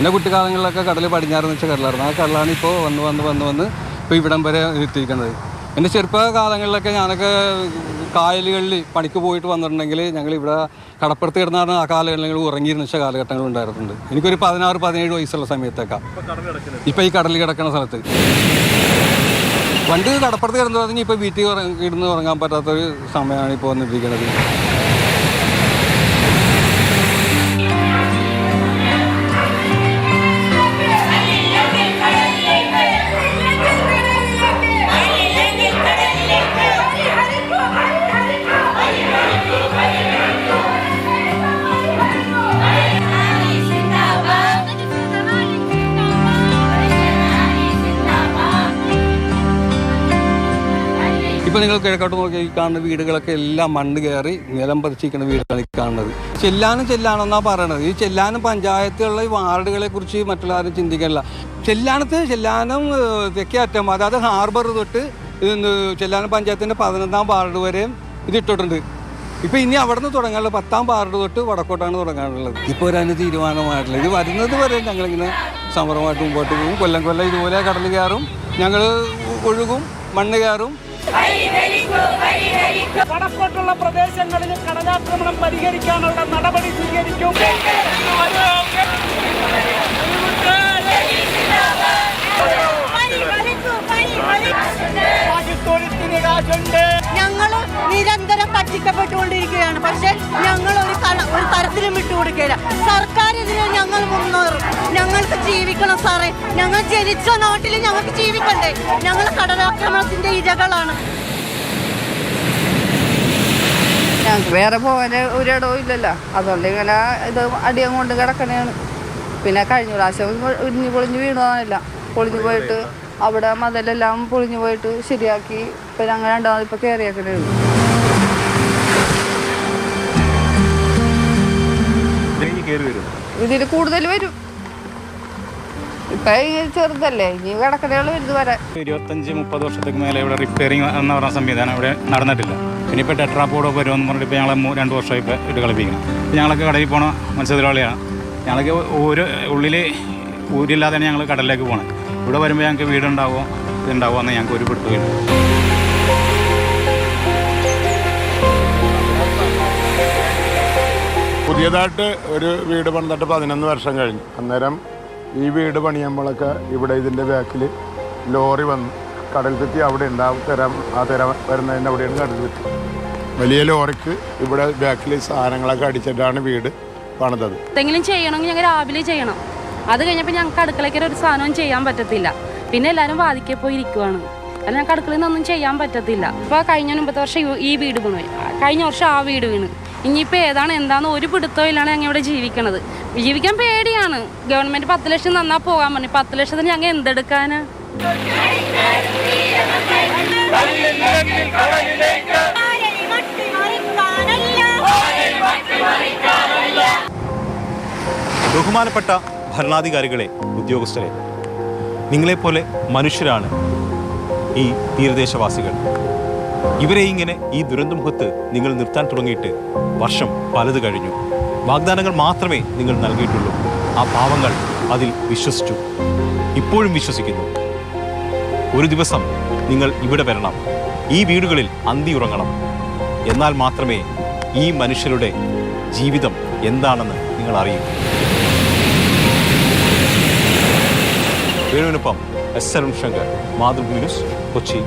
എന്റെ കുട്ടിക്കാലങ്ങളിലൊക്കെ കടൽ പടിഞ്ഞാറെന്ന് വെച്ചാൽ കടലായിരുന്നു. ആ കടലാണ് ഇപ്പോൾ വന്ന് വന്ന് വന്ന് വന്ന് ഇപ്പോൾ ഇവിടം വരെ എത്തിയിരിക്കുന്നത് എന്റെ ചെറുപ്പകാലങ്ങളിലൊക്കെ ഞാനൊക്കെ കായലുകളിൽ പണിക്ക് പോയിട്ട് വന്നിട്ടുണ്ടെങ്കിൽ ഞങ്ങൾ ഇവിടെ കടപ്പുറത്ത് കിടന്നാണ് ആ കാലങ്ങളിൽ ഉറങ്ങിയിരുന്ന വെച്ച കാലഘട്ടങ്ങൾ ഉണ്ടായിരുന്നുണ്ട് എനിക്കൊരു പതിനാറ് പതിനേഴ് വയസ്സുള്ള സമയത്തൊക്കെ. ഇപ്പോൾ ഈ കടലിൽ കിടക്കുന്ന സ്ഥലത്ത്. പണ്ട് കടപ്പുറത്ത് കിടന്നു പറഞ്ഞാൽ ഇപ്പോൾ വീട്ടിൽ ഇടുന്ന് ഉറങ്ങാൻ പറ്റാത്തൊരു സമയമാണ് ഇപ്പോൾ വന്നിരിക്കുന്നത് ഇപ്പോൾ നിങ്ങൾ കിഴക്കോട്ട് നോക്കി കാണുന്ന വീടുകളൊക്കെ എല്ലാം മണ്ണ് കയറി നിലം പതിച്ചിരിക്കുന്ന വീടുകളിൽ കാണുന്നത്. ചെല്ലാനും ചെല്ലാനെന്നാണ് പറയണത്. ഈ ചെല്ലാനും പഞ്ചായത്തുകളിലെ ഈ വാർഡുകളെ കുറിച്ച് മറ്റുള്ള ആരും ചിന്തിക്കാനില്ല ചെല്ലാനത്ത് ചെല്ലാനം ഏഹ്, തെക്കേ അറ്റം അതായത് ഹാർബർ തൊട്ട് ചെല്ലാനം പഞ്ചായത്തിന്റെ പതിനൊന്നാം വാർഡ് വരെയും ഇത് ഇട്ടിട്ടുണ്ട്. ഇപ്പൊ ഇനി അവിടെ നിന്ന് തുടങ്ങാനുള്ളത് പത്താം വാർഡ് തൊട്ട് വടക്കോട്ടാണ് തുടങ്ങാനുള്ളത്. ഇപ്പോൾ ഒരു അതിന് തീരുമാനമായിട്ടില്ല. ഇത് വരുന്നത് വരെ ഞങ്ങളിങ്ങനെ സമരമായിട്ട് മുമ്പോട്ട് പോകും. കൊല്ലം കൊല്ലം ഇതുപോലെ കടൽ കയറും. ഞങ്ങൾ ഒഴുകും മണ്ണ് കയറും. വടക്കോട്ടുള്ള പ്രദേശങ്ങളിൽ കടലാക്രമണം പരിഹരിക്കാനുള്ള നടപടി സ്വീകരിക്കും. ഞങ്ങൾ നിരന്തരം പറ്റിക്കപ്പെട്ടുകൊണ്ടിരിക്കുകയാണ്. പക്ഷെ ഞങ്ങൾ ഒരു ഒരു തരത്തിലും വിട്ടുകൊടുക്കില്ല സർക്കാർ ഇതിനെ ഞങ്ങൾ മുന്നേറും. ഞങ്ങൾക്ക് ജീവിക്കണം സാറേ. ഞങ്ങൾ ജനിച്ച നാട്ടിൽ ഞങ്ങൾക്ക് ജീവിക്കണ്ടേ? ഞങ്ങൾ കടലാക്രമണത്തിന്റെ ഇരകളാണ്. ഞങ്ങൾക്ക് വേറെ പോകാൻ ഒരിടവും ഇല്ലല്ലോ. അതുകൊണ്ട് ഇങ്ങനെ ഇത് അടിയം കൊണ്ട് കിടക്കണേണ്. പിന്നെ കഴിഞ്ഞ പ്രാവശ്യം ഇടിഞ്ഞ് പൊളിഞ്ഞ് വീണതാണില്ല പൊളിഞ്ഞു പോയിട്ട് അവിടെ മതിലെല്ലാം പൊളിഞ്ഞു പോയിട്ട് ശരിയാക്കി. ഇപ്പം ഞങ്ങൾ രണ്ടാമത് ഇപ്പം കയറിയേക്കണേ ഇതിൽ കൂടുതൽ വരും. ഇപ്പം ചെറുതല്ലേ ഇനി കിടക്കണേൾ വലുത് വരാൻ ഇരുപത്തഞ്ച് മുപ്പത് വർഷത്തേക്ക് മേലെ ഇവിടെ റിപ്പയറിംഗ് എന്ന് പറഞ്ഞ സംവിധാനം ഇവിടെ നടന്നിട്ടില്ല. പിന്നെ ഇപ്പോൾ ടെട്രാപ്പോഡോ വരുമെന്ന് പറഞ്ഞിട്ട് ഇപ്പോൾ ഞങ്ങൾ രണ്ട് വർഷമായി ഇപ്പോൾ ഇട്ട് കളിപ്പിക്കണം ഇപ്പം ഞങ്ങളൊക്കെ കടലിൽ പോണ മത്സ്യത്തൊഴിലാളിയാണ് ഞങ്ങൾക്ക് ഒരു ഉള്ളിൽ ഊരില്ലാതെയാണ് ഞങ്ങൾ കടലിലേക്ക് പോകണം ഇവിടെ വരുമ്പോൾ ഞങ്ങൾക്ക് വീടുണ്ടാവുമോ ഇതുണ്ടാവുമോ എന്ന് ഞങ്ങൾക്ക് ഒരു പിടുത്തുകയില്ല പുതിയതായിട്ട് ഒരു വീട് പണിതിട്ട് പതിനൊന്ന് വർഷം കഴിഞ്ഞു. അന്നേരം ഈ വീട് പണിയുമ്പോഴൊക്കെ ഇവിടെ ഇതിന്റെ ബാക്കിൽ ലോറി വന്നു. കടൽ തെറ്റി അവിടെ ഉണ്ടാവും തിര ആ തിര വരുന്നതിന്റെ അവിടെയാണ് കടൽ തെറ്റി വലിയ ലോറിക്ക് ഇവിടെ ബാക്കിൽ സാധനങ്ങളൊക്കെ അടിച്ചിട്ടാണ് വീട് പണിതത്. എന്തെങ്കിലും ചെയ്യണമെങ്കിൽ ഞങ്ങൾ രാവിലെ ചെയ്യണം. അത് കഴിഞ്ഞപ്പോൾ ഞങ്ങൾക്ക് അടുക്കളയ്ക്ക് ഒരു സാധനവും ചെയ്യാൻ പറ്റത്തില്ല. പിന്നെ എല്ലാവരും വാദിക്കേ പോയി ഇരിക്കുവാണ്. അല്ല ഞങ്ങൾക്ക് അടുക്കളയിൽ നിന്നൊന്നും ചെയ്യാൻ പറ്റത്തില്ല. ഇപ്പോൾ കഴിഞ്ഞ മുമ്പത്തെ വർഷം ഈ- വീട് വീണു. കഴിഞ്ഞ വർഷം ആ വീട് വീണ്. ഇനിയിപ്പോൾ ഏതാണ് എന്താന്ന് ഒരു പിടുത്തവും ഇല്ലാണ് ഞങ്ങൾ ഇവിടെ ജീവിക്കണത്. ജീവിക്കാൻ പേടിയാണ്. ഗവൺമെന്റ് പത്ത് ലക്ഷം നന്നാ പോകാൻ പറഞ്ഞു. പത്ത് ലക്ഷത്തിന് ഞങ്ങൾ എന്തെടുക്കാനാ? ബഹുമാനപ്പെട്ട ഭരണാധികാരികളെ ഉദ്യോഗസ്ഥരെ നിങ്ങളെപ്പോലെ മനുഷ്യരാണ് ഈ തീരദേശവാസികൾ. ഇവരെ ഇങ്ങനെ ഈ ദുരന്തമുഖത്ത് നിങ്ങൾ നിർത്താൻ തുടങ്ങിയിട്ട് വർഷം പലത് കഴിഞ്ഞു. വാഗ്ദാനങ്ങൾ മാത്രമേ നിങ്ങൾ നൽകിയിട്ടുള്ളൂ. ആ പാവങ്ങൾ അതിൽ വിശ്വസിച്ചു. ഇപ്പോഴും വിശ്വസിക്കുന്നു. ഒരു ദിവസം നിങ്ങൾ ഇവിടെ വരണം. ഈ വീടുകളിൽ അന്തിയുറങ്ങണം എന്നാൽ മാത്രമേ ഈ മനുഷ്യരുടെ ജീവിതം എന്താണെന്ന് നിങ്ങൾ അറിയൂ. വേണുവിനൊപ്പം എസ് അരുൺ ശങ്കർ മാതൃഭൂമി ന്യൂസ് കൊച്ചി.